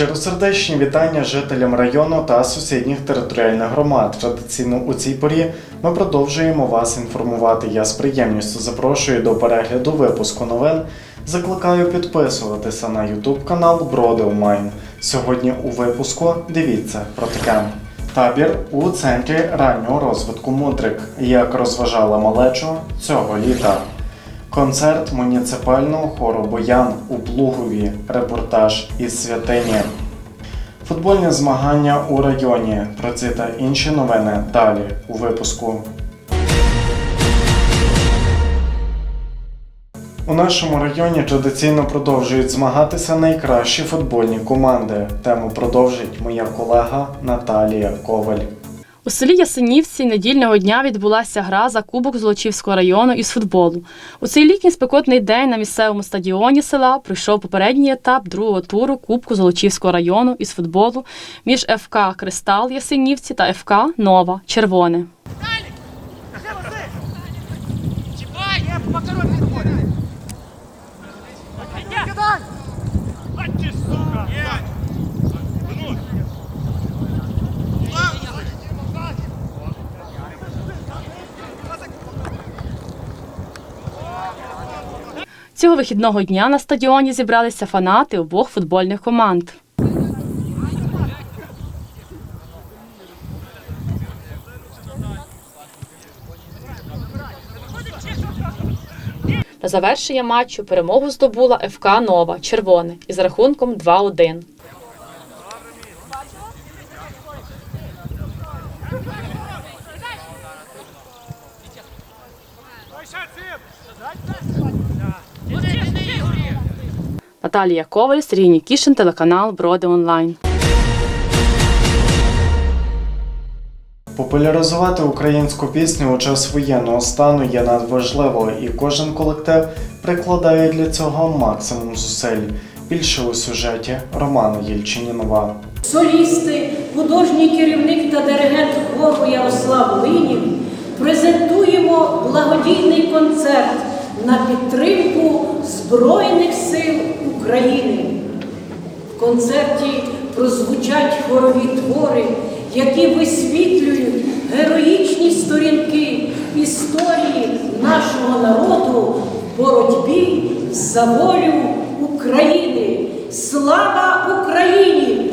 Щиросердечні вітання жителям району та сусідніх територіальних громад. Традиційно у цій порі ми продовжуємо вас інформувати. Я з приємністю запрошую до перегляду випуску новин. Закликаю підписуватися на YouTube канал Броди Онлайн. Сьогодні у випуску дивіться про таке. Табір у центрі раннього розвитку Мудрик. Як розважала малечу цього літа. Концерт муніципального хору Боян у Плугові. Репортаж із святині. Футбольні змагання у районі. Про ці та інші новини далі у випуску. У нашому районі традиційно продовжують змагатися найкращі футбольні команди. Тему продовжить моя колега Наталія Коваль. У селі Ясенівці недільного дня відбулася гра за Кубок Золочівського району із футболу. У цей літній спекотний день на місцевому стадіоні села пройшов попередній етап другого туру Кубку Золочівського району із футболу між ФК Кристал Ясенівці та ФК Нова Червоне. Цього вихідного дня на стадіоні зібралися фанати обох футбольних команд. На завершення матчу перемогу здобула ФК Нова Червоне із рахунком 2-1. Наталія Коваль, Сергій Нікішин, телеканал Броди Онлайн. Популяризувати українську пісню у час воєнного стану є надважливо, і кожен колектив прикладає для цього максимум зусиль. Більше у сюжеті Романа Єльчинінова. Солісти, художній керівник та диригент хору Ярослав Линів презентуємо благодійний концерт на підтримку Збройних сил України. В концерті прозвучать хорові твори, які висвітлюють героїчні сторінки історії нашого народу в боротьбі за волю України. Слава Україні!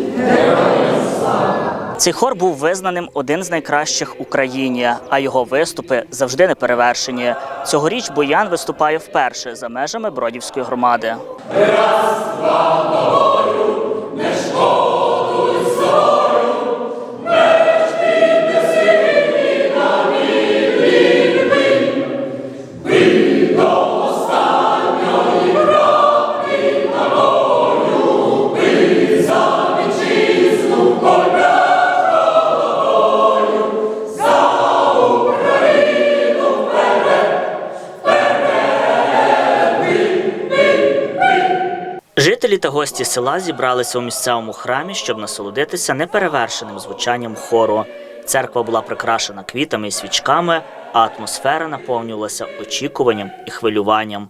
Цей хор був визнаним один з найкращих в Україні, а його виступи завжди неперевершені. Цьогоріч Боян виступає вперше за межами Бродівської громади. Жителі та гості села зібралися у місцевому храмі, щоб насолодитися неперевершеним звучанням хору. Церква була прикрашена квітами і свічками, а атмосфера наповнювалася очікуванням і хвилюванням.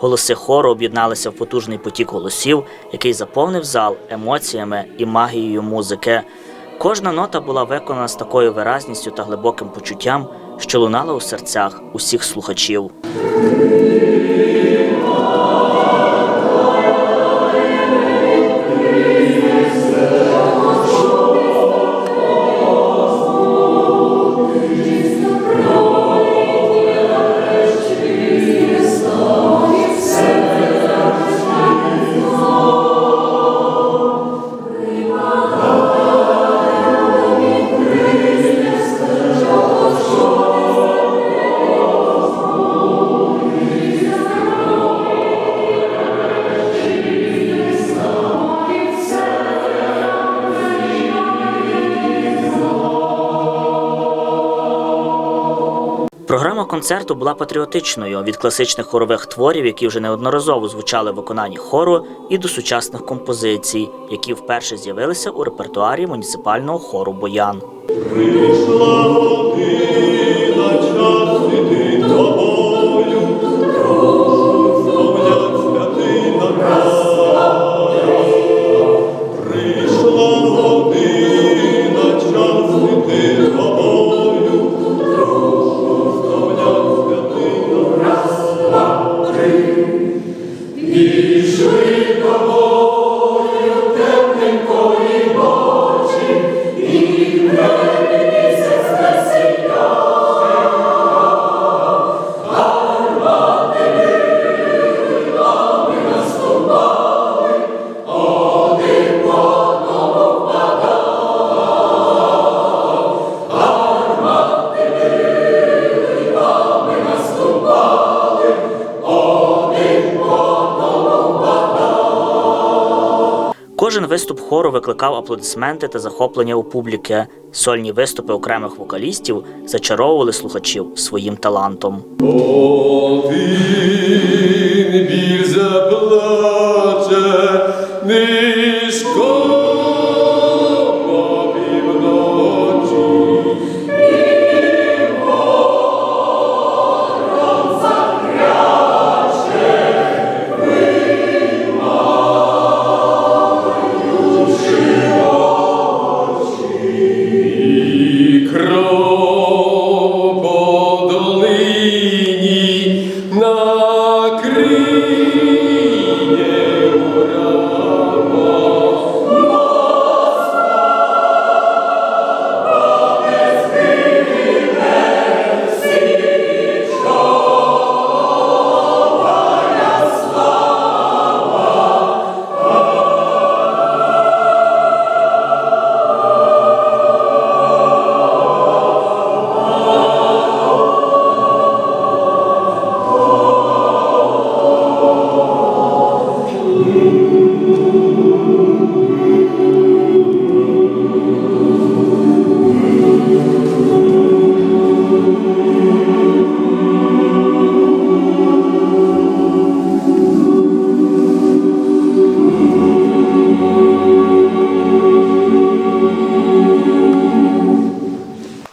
Голоси хору об'єдналися в потужний потік голосів, який заповнив зал емоціями і магією музики. Кожна нота була виконана з такою виразністю та глибоким почуттям, що лунала у серцях усіх слухачів. Програма концерту була патріотичною від класичних хорових творів, які вже неодноразово звучали в виконанні хору, і до сучасних композицій, які вперше з'явилися у репертуарі муніципального хору Боян. Виступ хору викликав аплодисменти та захоплення у публіки. Сольні виступи окремих вокалістів зачаровували слухачів своїм талантом. Один біль заплаче, низько півночі.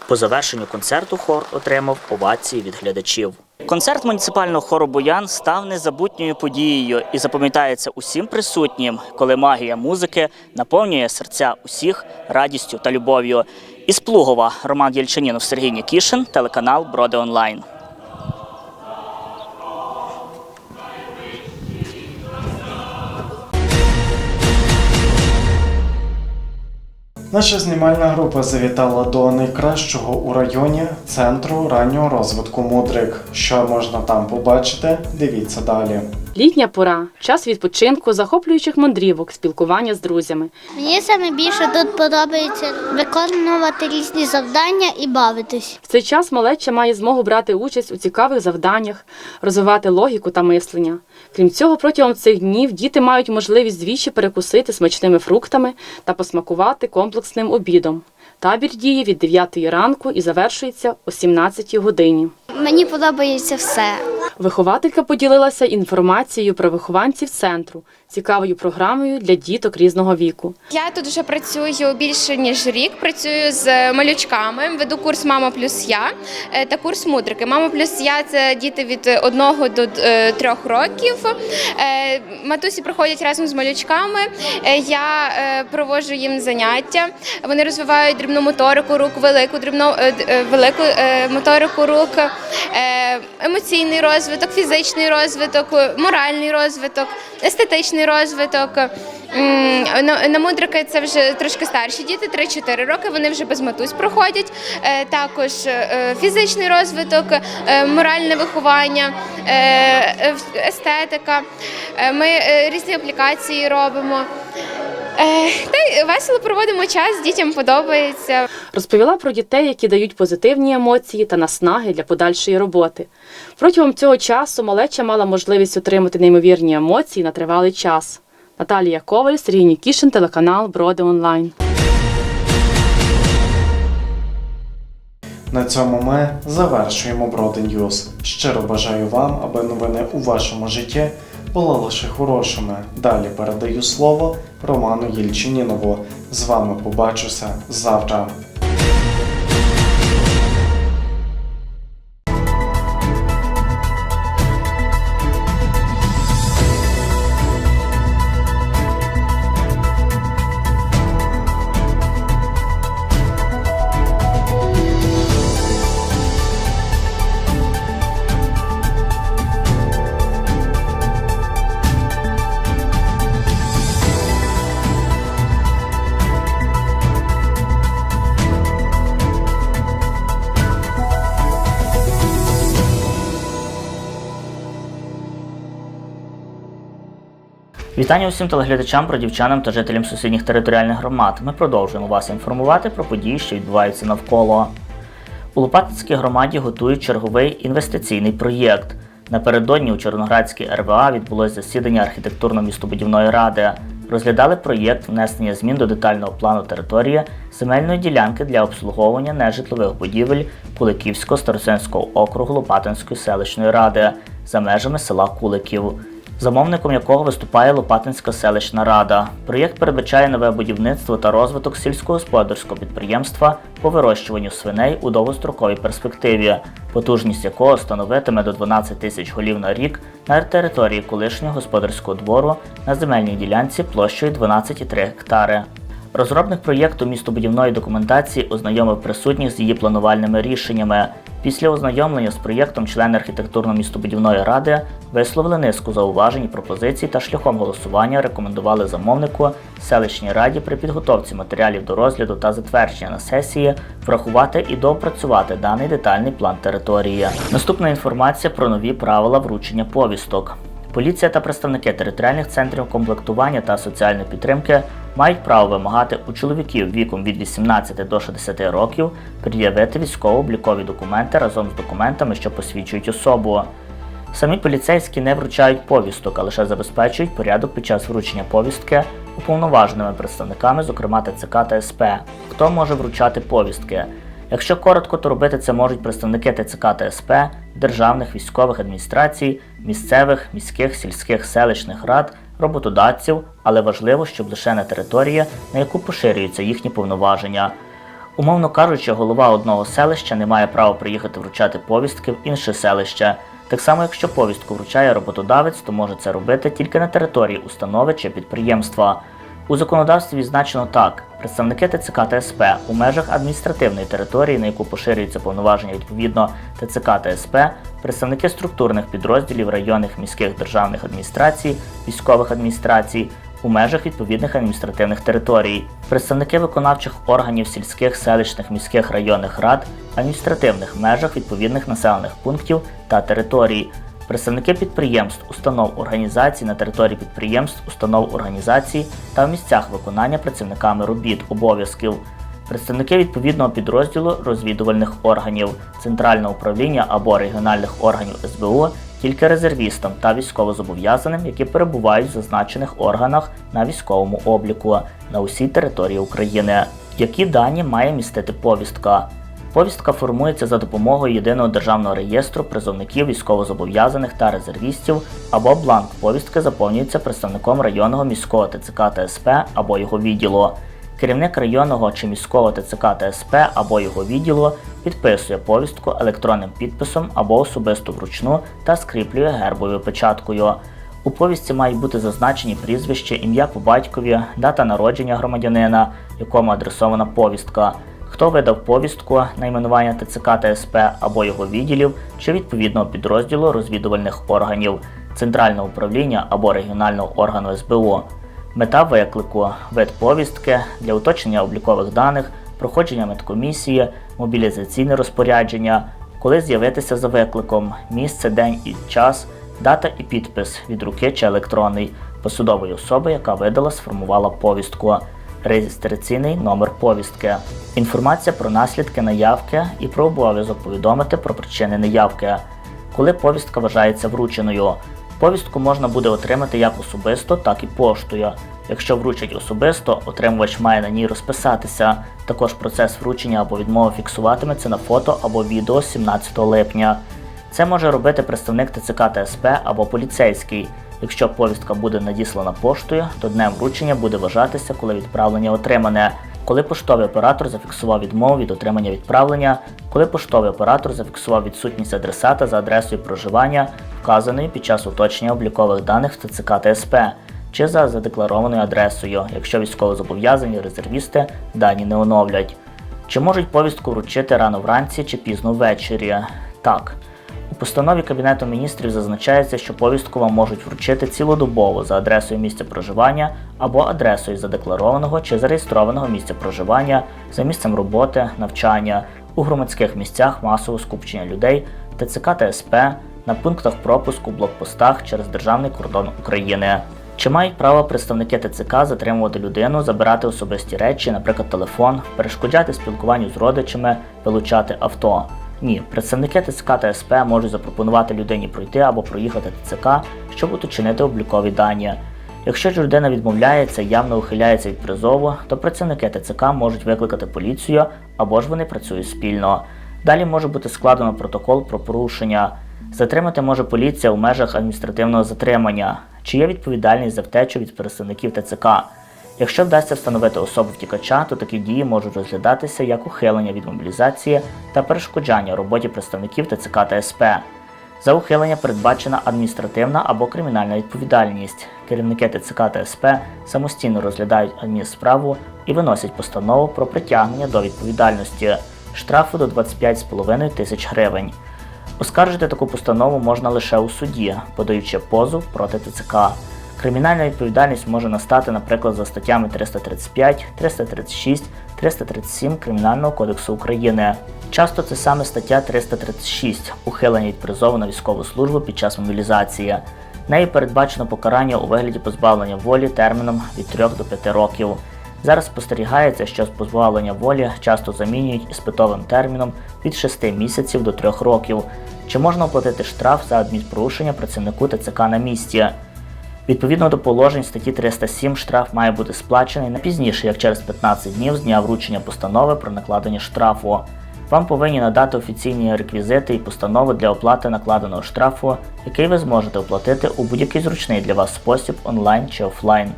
По завершенню концерту хор отримав овації від глядачів. Концерт муніципального хору Боян став незабутньою подією і запам'ятається усім присутнім, коли магія музики наповнює серця усіх радістю та любов'ю. Із Плугова Роман Єльчанінов, Сергій Нікішин, телеканал Броди Онлайн. Наша знімальна група завітала до найкращого у районі центру раннього розвитку Мудрик. Що можна там побачити? Дивіться далі. Літня пора, час відпочинку, захоплюючих мандрівок, спілкування з друзями. Мені саме більше тут подобається виконувати різні завдання і бавитись. В цей час малеча має змогу брати участь у цікавих завданнях, розвивати логіку та мислення. Крім цього, протягом цих днів діти мають можливість двічі перекусити смачними фруктами та посмакувати комплексним обідом. Табір діє від 9 ранку і завершується о 17 годині. Мені подобається все. Вихователька поділилася інформацією про вихованців центру, цікавою програмою для діток різного віку. Я тут вже працюю більше ніж рік. Працюю з малючками. Веду курс Мама плюс я е, та курс мудрики. Мама плюс я це діти від одного до е, трьох років. Е, Матусі проходять разом з малючками. Я проводжу їм заняття. Вони розвивають дрібну моторику рук, велику дрібну велику моторику рук, емоційний розвиток, фізичний розвиток, моральний розвиток, естетичний розвиток. На, мудрики це вже трошки старші діти, 3-4 роки. Вони вже без матусь проходять. Е, Також е, фізичний розвиток, е, моральне виховання, е, е, естетика. Е, Ми е, різні аплікації робимо. Е, Та й весело проводимо час, дітям подобається. Розповіла про дітей, які дають позитивні емоції та наснаги для подальшої роботи. Протягом цього часу малеча мала можливість отримати неймовірні емоції на тривалий час. Наталія Коваль, Сергій Нікішин, телеканал Броди Онлайн. На цьому ми завершуємо Броди Ньюз. Щиро бажаю вам, аби новини у вашому житті були лише хорошими. Далі передаю слово Роману Єльчинінову. З вами побачуся завтра. Вітання усім телеглядачам, бродівчанам та жителям сусідніх територіальних громад. Ми продовжуємо вас інформувати про події, що відбуваються навколо. У Лопатинській громаді готують черговий інвестиційний проєкт. Напередодні у Чорноградській РВА відбулось засідання архітектурно-містобудівної ради. Розглядали проєкт внесення змін до детального плану території земельної ділянки для обслуговування нежитлових будівель Куликівського старосинського округу Лопатинської селищної ради за межами села Куликів замовником якого виступає Лопатинська селищна рада. Проєкт передбачає нове будівництво та розвиток сільськогосподарського підприємства по вирощуванню свиней у довгостроковій перспективі, потужність якого становитиме до 12 тисяч голів на рік на території колишнього господарського двору на земельній ділянці площею 12,3 гектари. Розробник проєкту містобудівної документації ознайомив присутніх з її планувальними рішеннями. Після ознайомлення з проєктом члени архітектурно-містобудівної ради висловили низку зауважень і пропозицій та шляхом голосування рекомендували замовнику селищній раді при підготовці матеріалів до розгляду та затвердження на сесії врахувати і доопрацювати даний детальний план території. Наступна інформація про нові правила вручення повісток. Поліція та представники територіальних центрів комплектування та соціальної підтримки мають право вимагати у чоловіків віком від 18 до 60 років пред'явити військово-облікові документи разом з документами, що посвідчують особу. Самі поліцейські не вручають повісток, а лише забезпечують порядок під час вручення повістки уповноваженими представниками, зокрема ТЦК та СП. Хто може вручати повістки? Якщо коротко, то робити це можуть представники ТЦК та СП, державних військових адміністрацій, місцевих, міських, сільських, селищних рад, роботодавців, але важливо, щоб лише на території, на яку поширюються їхні повноваження. Умовно кажучи, голова одного селища не має права приїхати вручати повістки в інше селище. Так само, якщо повістку вручає роботодавець, то може це робити тільки на території установи чи підприємства. У законодавстві відзначено так: представники ТЦК та СП у межах адміністративної території, на яку поширюються повноваження відповідно ТЦК та СП, представники структурних підрозділів районних міських державних адміністрацій, військових адміністрацій, у межах відповідних адміністративних територій, представники виконавчих органів сільських, селищних, міських районних рад, адміністративних межах відповідних населених пунктів та територій, представники підприємств, установ організацій на території підприємств, установ організацій та в місцях виконання працівниками робіт, обов'язків. Представники відповідного підрозділу розвідувальних органів, центрального управління або регіональних органів СБУ тільки резервістам та військовозобов'язаним, які перебувають в зазначених органах на військовому обліку на усій території України. Які дані має містити повістка? Повістка формується за допомогою єдиного державного реєстру призовників військовозобов'язаних та резервістів або бланк повістки заповнюється представником районного міського ТЦК та СП або його відділу. Керівник районного чи міського ТЦК та СП або його відділу підписує повістку електронним підписом або особисто вручну та скріплює гербовою печаткою. У повістці мають бути зазначені прізвище, ім'я по батькові, дата народження громадянина, якому адресована повістка, хто видав повістку, найменування ТЦК та СП або його відділів чи відповідного підрозділу розвідувальних органів, центрального управління або регіонального органу СБУ. Мета виклику, вид повістки для уточнення облікових даних, проходження медкомісії, мобілізаційне розпорядження, коли з'явитися за викликом, місце, день і час, дата і підпис від руки чи електронний посудової особи, яка видала, сформувала повістку, реєстраційний номер повістки, інформація про наслідки наявки і про обов'язок повідомити про причини неявки, коли повістка вважається врученою. Повістку можна буде отримати як особисто, так і поштою. Якщо вручать особисто, отримувач має на ній розписатися. Також процес вручення або відмови фіксуватиметься на фото або відео 17 липня. Це може робити представник ТЦК та СП або поліцейський. Якщо повістка буде надіслана поштою, то днем вручення буде вважатися, коли відправлення отримане. Коли поштовий оператор зафіксував відмову від отримання відправлення, коли поштовий оператор зафіксував відсутність адресата за адресою проживання, вказаною під час уточнення облікових даних в ТЦК та СП, чи за задекларованою адресою, якщо військовозобов'язані резервісти дані не оновлять. Чи можуть повістку вручити рано вранці чи пізно ввечері? Так. Постанові Кабінету міністрів зазначається, що повістку вам можуть вручити цілодобово за адресою місця проживання або адресою задекларованого чи зареєстрованого місця проживання, за місцем роботи, навчання, у громадських місцях масового скупчення людей, ТЦК та СП, на пунктах пропуску, блокпостах через державний кордон України. Чи мають право представники ТЦК затримувати людину, забирати особисті речі, наприклад, телефон, перешкоджати спілкуванню з родичами, вилучати авто? Ні, представники ТЦК та СП можуть запропонувати людині пройти або проїхати ТЦК, щоб уточнити облікові дані. Якщо ж людина відмовляється, явно ухиляється від призову, то працівники ТЦК можуть викликати поліцію або ж вони працюють спільно. Далі може бути складено протокол про порушення. Затримати може поліція у межах адміністративного затримання, чи є відповідальність за втечу від представників ТЦК. Якщо вдасться встановити особу втікача, то такі дії можуть розглядатися як ухилення від мобілізації та перешкоджання роботі представників ТЦК та СП. За ухилення передбачена адміністративна або кримінальна відповідальність. Керівники ТЦК та СП самостійно розглядають адмінсправу і виносять постанову про притягнення до відповідальності штрафу до 25,5 тисяч гривень. Оскаржити таку постанову можна лише у суді, подаючи позов проти ТЦК. Кримінальна відповідальність може настати, наприклад, за статтями 335, 336, 337 Кримінального кодексу України. Часто це саме стаття 336 ухилення від призову на військову службу під час мобілізації. Нею передбачено покарання у вигляді позбавлення волі терміном від 3 до 5 років. Зараз спостерігається, що позбавлення волі часто замінюють іспитовим терміном від 6 місяців до 3 років. Чи можна оплатити штраф за адмінпорушення працівнику ТЦК на місці? Відповідно до положень статті 307 штраф має бути сплачений не пізніше, як через 15 днів з дня вручення постанови про накладення штрафу. Вам повинні надати офіційні реквізити і постанови для оплати накладеного штрафу, який ви зможете оплатити у будь-який зручний для вас спосіб онлайн чи офлайн.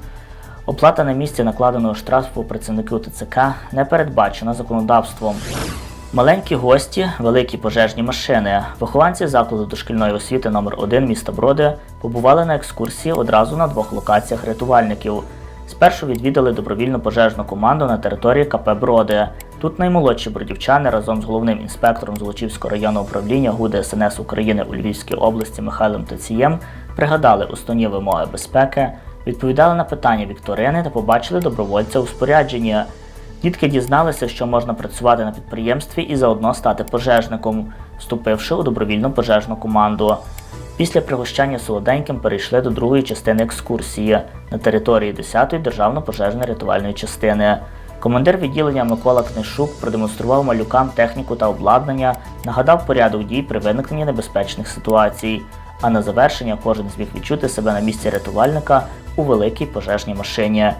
Оплата на місці накладеного штрафу працівників ТЦК не передбачена законодавством. Маленькі гості, великі пожежні машини. Вихованці закладу дошкільної освіти номер 1 міста Броди побували на екскурсії одразу на двох локаціях рятувальників. Спершу відвідали добровільну пожежну команду на території КП Броди. Тут наймолодші бродівчани разом з головним інспектором Золочівського районного управління ГУД СНС України у Львівській області Михайлом Тацієм пригадали основні вимоги безпеки, відповідали на питання Вікторини та побачили добровольця у спорядженні. Дітки дізналися, що можна працювати на підприємстві і заодно стати пожежником, вступивши у добровільну пожежну команду. Після пригощання солоденьким перейшли до другої частини екскурсії на території 10-ї державно-пожежної рятувальної частини. Командир відділення Микола Книшук продемонстрував малюкам техніку та обладнання, нагадав порядок дій при виникненні небезпечних ситуацій. А на завершення кожен зміг відчути себе на місці рятувальника у великій пожежній машині.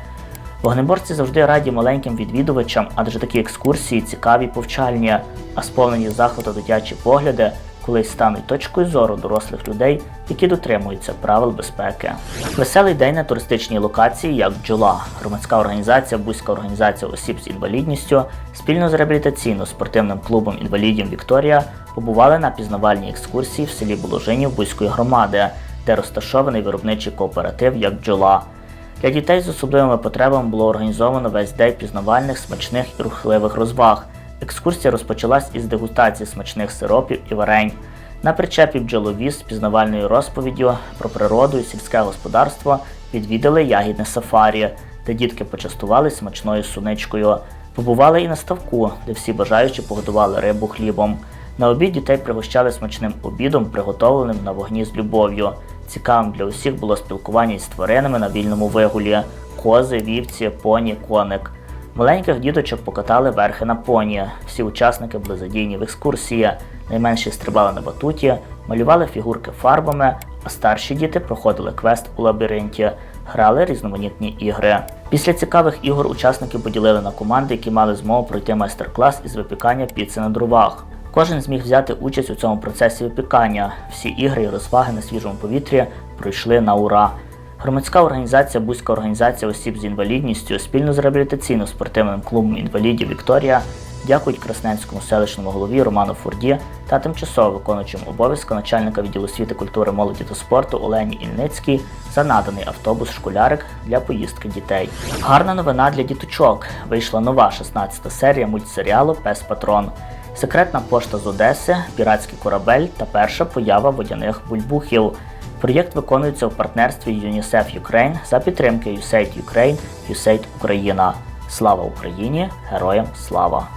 Вогнеборці завжди раді маленьким відвідувачам, адже такі екскурсії цікаві повчальні, а сповнені захвату дитячі погляди колись стануть точкою зору дорослих людей, які дотримуються правил безпеки. Веселий день на туристичній локації, як бджола, громадська організація, Бузька організація осіб з інвалідністю спільно з реабілітаційно-спортивним клубом інвалідів Вікторія побували на пізнавальній екскурсії в селі Боложинів Бузької громади, де розташований виробничий кооператив як бджола. Для дітей з особливими потребами було організовано весь день пізнавальних, смачних і рухливих розваг. Екскурсія розпочалась із дегустації смачних сиропів і варень. На причепі бджоловіз з пізнавальною розповіддю про природу і сільське господарство відвідали ягідне сафарі, де дітки почастували смачною суничкою. Побували і на ставку, де всі бажаючі погодували рибу хлібом. На обід дітей пригощали смачним обідом, приготовленим на вогні з любов'ю. Цікавим для усіх було спілкування із тваринами на вільному вигулі: кози, вівці, поні, коник. Маленьких діточок покатали верхи на поні. Всі учасники були задіяні в екскурсії. Найменші стрибали на батуті, малювали фігурки фарбами, а старші діти проходили квест у лабіринті, грали різноманітні ігри. Після цікавих ігор учасники поділили на команди, які мали змогу пройти майстер-клас із випікання піци на дровах. Кожен зміг взяти участь у цьому процесі випікання. Всі ігри і розваги на свіжому повітрі пройшли на ура. Громадська організація Бузька організація осіб з інвалідністю спільно з реабілітаційно-спортивним клубом інвалідів Вікторія дякують Красненському селищному голові Роману Фурді та тимчасово виконуючим обов'язки начальника відділу освіти, культури, молоді та спорту Олені Ільницькій за наданий автобус школярик для поїздки дітей. Гарна новина для діточок. Вийшла нова 16 серія мультсеріалу Пес Патрон. Секретна пошта з Одеси, піратський корабель та перша поява водяних бульбухів. Проєкт виконується у партнерстві UNICEF Ukraine за підтримки USAID Ukraine, USAID Україна. Слава Україні! Героям слава!